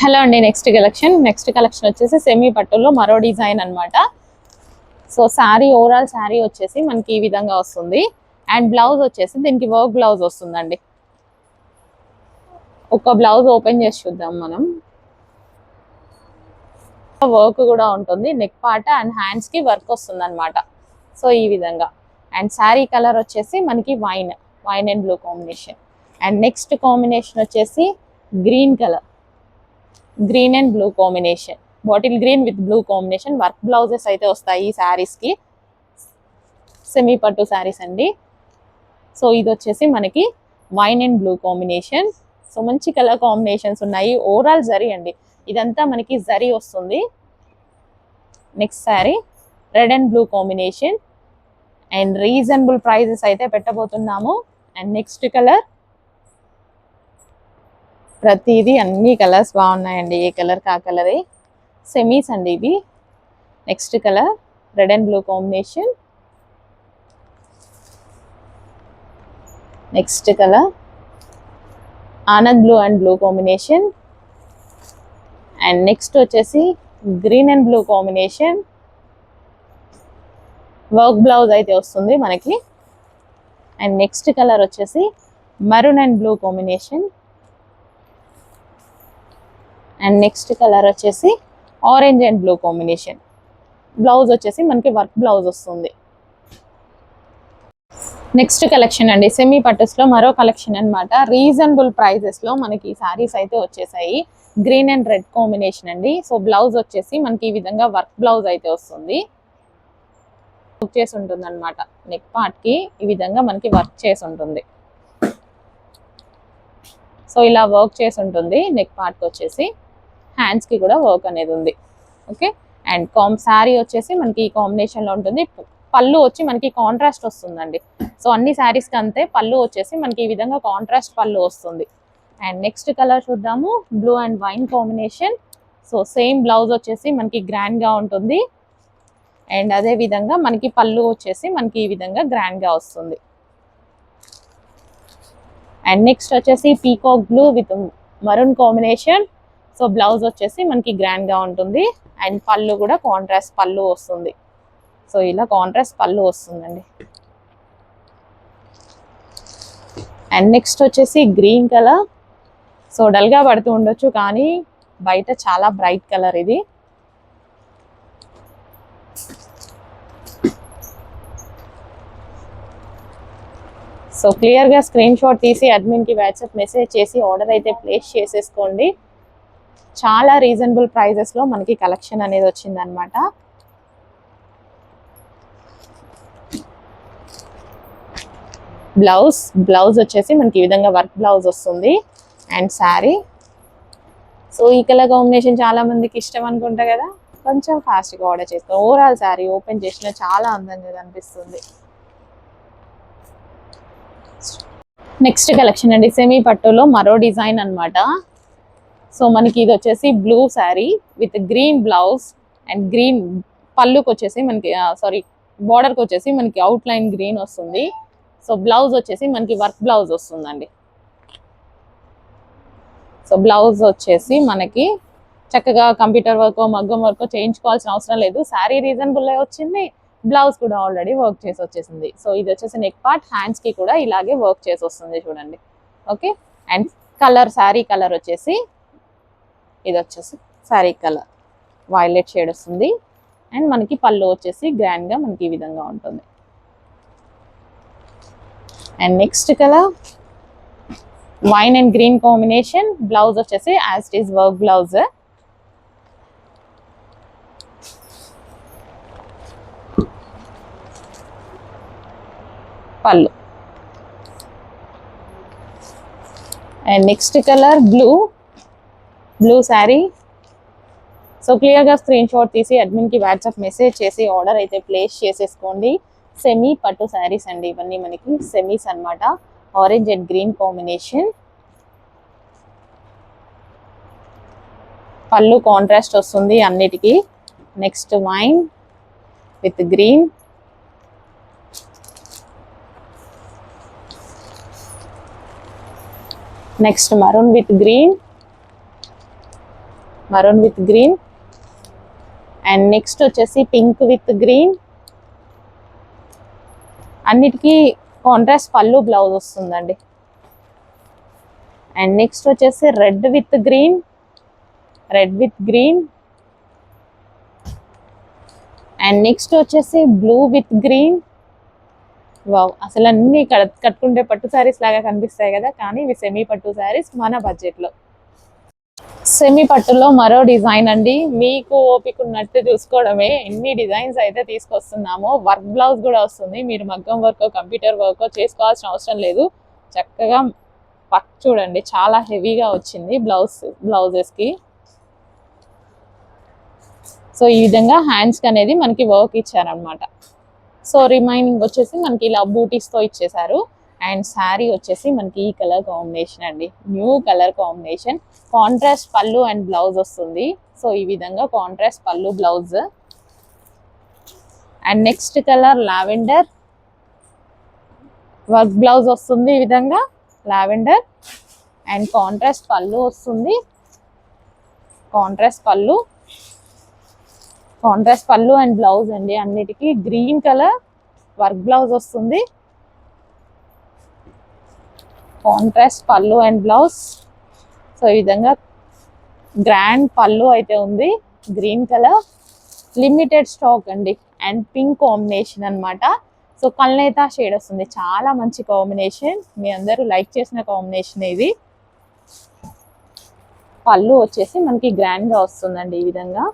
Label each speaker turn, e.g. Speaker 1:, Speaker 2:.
Speaker 1: Hello అండి next collection next collection వచ్చేసి semi పట్టులో మరో డిజైన్ అనమాట సో శారీ ఓవరాల్ శారీ వచ్చేసి మనకి ఈ విధంగా వస్తుంది. అండ్ బ్లౌజ్ వచ్చేసి దీనికి వర్క్ బ్లౌజ్ వస్తుందండి. ఒక బ్లౌజ్ ఓపెన్ చేసి చూద్దాం మనం. వర్క్ కూడా ఉంటుంది. నెక్ పార్ట్ అండ్ హ్యాండ్స్కి వర్క్ వస్తుంది అనమాట సో ఈ విధంగా. అండ్ శారీ కలర్ వచ్చేసి మనకి wine wine and blue combination and next combination వచ్చేసి green colour green and blue combination bottle green with blue combination work blouses అయితే వస్తాయి ఈ శారీస్కి సెమీ పట్టు శారీస్ అండి. సో ఇది వచ్చేసి మనకి wine and blue combination so మంచి కలర్ కాంబినేషన్స్ ఉన్నాయి. ఓవరాల్ జరీ అండి. ఇదంతా మనకి జరీ వస్తుంది. Next sari red and blue combination and reasonable prices అయితే పెట్టబోతున్నాము. అండ్ నెక్స్ట్ కలర్ ప్రతిదీ అన్ని కలర్స్ బాగున్నాయండి. ఏ కలర్ కా కలరే. సెమీస్ అండి ఇవి. Next colour red and blue combination next colour Anand blue and blue combination and next వచ్చేసి green and blue combination work blouse అయితే వస్తుంది మనకి. అండ్ నెక్స్ట్ కలర్ వచ్చేసి maroon and blue combination and next colour వచ్చేసి orange and blue combination blouse వచ్చేసి మనకి work blouse వస్తుంది. Next collection అండి. సెమీ పట్టుస్లో మరో కలెక్షన్ అనమాట రీజనబుల్ ప్రైజెస్లో మనకి శారీస్ అయితే వచ్చేసాయి. గ్రీన్ అండ్ రెడ్ కాంబినేషన్ అండి. సో బ్లౌజ్ వచ్చేసి మనకి ఈ విధంగా వర్క్ బ్లౌజ్ అయితే వస్తుంది. వర్క్ చేసి ఉంటుంది అనమాట నెక్ పార్ట్కి ఈ విధంగా మనకి వర్క్ చేసి ఉంటుంది. సో ఇలా వర్క్ చేసి ఉంటుంది. నెక్ పార్ట్కి వచ్చేసి. హ్యాండ్స్కి కూడా వర్క్ అనేది ఉంది. ఓకే అండ్ కామ్ శారీ వచ్చేసి మనకి ఈ కాంబినేషన్లో ఉంటుంది. పళ్ళు వచ్చి మనకి కాంట్రాస్ట్ వస్తుందండి. సో అన్ని శారీస్కి అంతే పళ్ళు వచ్చేసి మనకి ఈ విధంగా కాంట్రాస్ట్ పళ్ళు వస్తుంది. అండ్ నెక్స్ట్ కలర్ చూద్దాము. Blue and wine combination so same blouse వచ్చేసి మనకి గ్రాండ్గా ఉంటుంది. అండ్ అదే విధంగా మనకి పళ్ళు వచ్చేసి మనకి ఈ విధంగా గ్రాండ్గా వస్తుంది. అండ్ నెక్స్ట్ వచ్చేసి peacock blue with maroon combination so blouse వచ్చేసి మనకి గ్రాండ్గా ఉంటుంది. అండ్ పళ్ళు కూడా కాంట్రాస్ట్ పళ్ళు వస్తుంది. సో ఇలా కాంట్రాస్ట్ పళ్ళు వస్తుందండి. అండ్ నెక్స్ట్ వచ్చేసి గ్రీన్ కలర్ సో డల్గా పడుతూ ఉండొచ్చు కానీ బయట చాలా బ్రైట్ కలర్ ఇది. సో క్లియర్గా స్క్రీన్ షాట్ తీసి అడ్మిన్కి వాట్సాప్ మెసేజ్ చేసి ఆర్డర్ అయితే ప్లేస్ చేసేసుకోండి. చాలా రీజనబుల్ ప్రైజెస్లో మనకి కలెక్షన్ అనేది వచ్చిందనమాట బ్లౌజ్ బ్లౌజ్ వచ్చేసి మనకి ఈ విధంగా వర్క్ బ్లౌజ్ వస్తుంది. అండ్ శారీ సో ఈ కలర్ కాంబినేషన్ చాలా మందికి ఇష్టం అనుకుంటా కదా? కొంచెం ఫాస్ట్గా ఆర్డర్ చేస్తాం. ఓవరాల్ శారీ ఓపెన్ చేసిన చాలా అందంగా కనిపిస్తుంది. నెక్స్ట్ కలెక్షన్ అండి. సెమీ పట్టులో మరో డిజైన్ అన్నమాట. సో మనకి ఇది వచ్చేసి blue sari with green blouse and green పళ్ళుకి వచ్చేసి మనకి సారీ బార్డర్కి వచ్చేసి మనకి అవుట్ లైన్ గ్రీన్ వస్తుంది. సో బ్లౌజ్ వచ్చేసి మనకి వర్క్ బ్లౌజ్ వస్తుందండి. సో బ్లౌజ్ వచ్చేసి మనకి చక్కగా కంప్యూటర్ వర్క్ మగ్గం వర్క్ చేయించుకోవాల్సిన అవసరం లేదు. శారీ రీజనబుల్ వచ్చింది? బ్లౌజ్ కూడా ఆల్రెడీ వర్క్ చేసి వచ్చేసింది. సో ఇది వచ్చేసి నెక్ పార్ట్ హ్యాండ్స్కి కూడా ఇలాగే వర్క్ చేసి వస్తుంది చూడండి. Okay and colour sari colour వచ్చేసి ఇది వచ్చేసి శారీ కలర్. వైలెట్ షేడ్ వస్తుంది. అండ్ మనకి పళ్ళు వచ్చేసి గ్రాండ్గా మనకి ఈ విధంగా ఉంటుంది. And next colour wine and green combination blouse వచ్చేసి as it is work blouse pallu. And next colour blue blue sari. So క్లియర్గా స్క్రీన్ షాట్ తీసి అడ్మిన్కి వాట్సాప్ మెసేజ్ చేసి ఆర్డర్ అయితే ప్లేస్ చేసేసుకోండి. సెమీ పట్టు శారీస్ అండి ఇవన్నీ మనకి. సెమీస్ అన్నమాట. Orange and green combination pallu contrast వస్తుంది అన్నిటికీ. Next wine with green next maroon with green maroon with green and next వచ్చేసి పింక్ విత్ గ్రీన్ అన్నిటికీ కాంట్రాస్ట్ పళ్ళు బ్లౌజ్ వస్తుందండి. అండ్ నెక్స్ట్ వచ్చేసి red with green red with green and next వచ్చేసి blue with green wow అసలు అన్నీ cut- కట్టుకుంటే పట్టు శారీస్ లాగా కనిపిస్తాయి కదా కానీ ఇవి సెమీ పట్టు శారీస్ మన బడ్జెట్లో సెమీ పట్టులో మరో డిజైన్ అండి. మీకు ఓపిక ఉన్నట్టు చూసుకోవడమే. ఎన్ని డిజైన్స్ అయితే తీసుకొస్తున్నామో వర్క్ బ్లౌజ్ కూడా వస్తుంది. మీరు మగ్గం వర్క్ కంప్యూటర్ వర్క్ చేసుకోవాల్సిన అవసరం లేదు. చక్కగా పక్ చూడండి. చాలా హెవీగా వచ్చింది బ్లౌజ్ బ్లౌజెస్కి. సో ఈ విధంగా హ్యాండ్స్కి అనేది మనకి వర్క్ ఇచ్చారనమాట సో రిమైనింగ్ వచ్చేసి మనకి ఇలా బూటీస్తో ఇచ్చేశారు. ఇచ్చేసారు అండ్ శారీ వచ్చేసి మనకి ఈ కలర్ కాంబినేషన్ అండి. New colour combination. Contrast pallu and blouse వస్తుంది. సో ఈ విధంగా contrast pallu blouse. And next colour lavender. Work blouse వస్తుంది ఈ విధంగా. లావెండర్. అండ్ కాంట్రాస్ట్ పళ్ళు వస్తుంది. కాంట్రాస్ట్ పళ్ళు. కాంట్రాస్ట్ పళ్ళు అండ్ బ్లౌజ్ అండి. అన్నిటికీ గ్రీన్ కలర్. వర్క్ బ్లౌజ్ వస్తుంది. Contrast pallu and blouse so ఈ విధంగా గ్రాండ్ పళ్ళు అయితే ఉంది. గ్రీన్ కలర్ లిమిటెడ్ స్టాక్ అండి. అండ్ పింక్ కాంబినేషన్ అన్నమాట. సో కల్నేత షేడ్ వస్తుంది. చాలా మంచి కాంబినేషన్ మీ అందరూ లైక్ చేసిన కాంబినేషన్ ఇది. పళ్ళు వచ్చేసి మనకి గ్రాండ్గా వస్తుందండి ఈ విధంగా.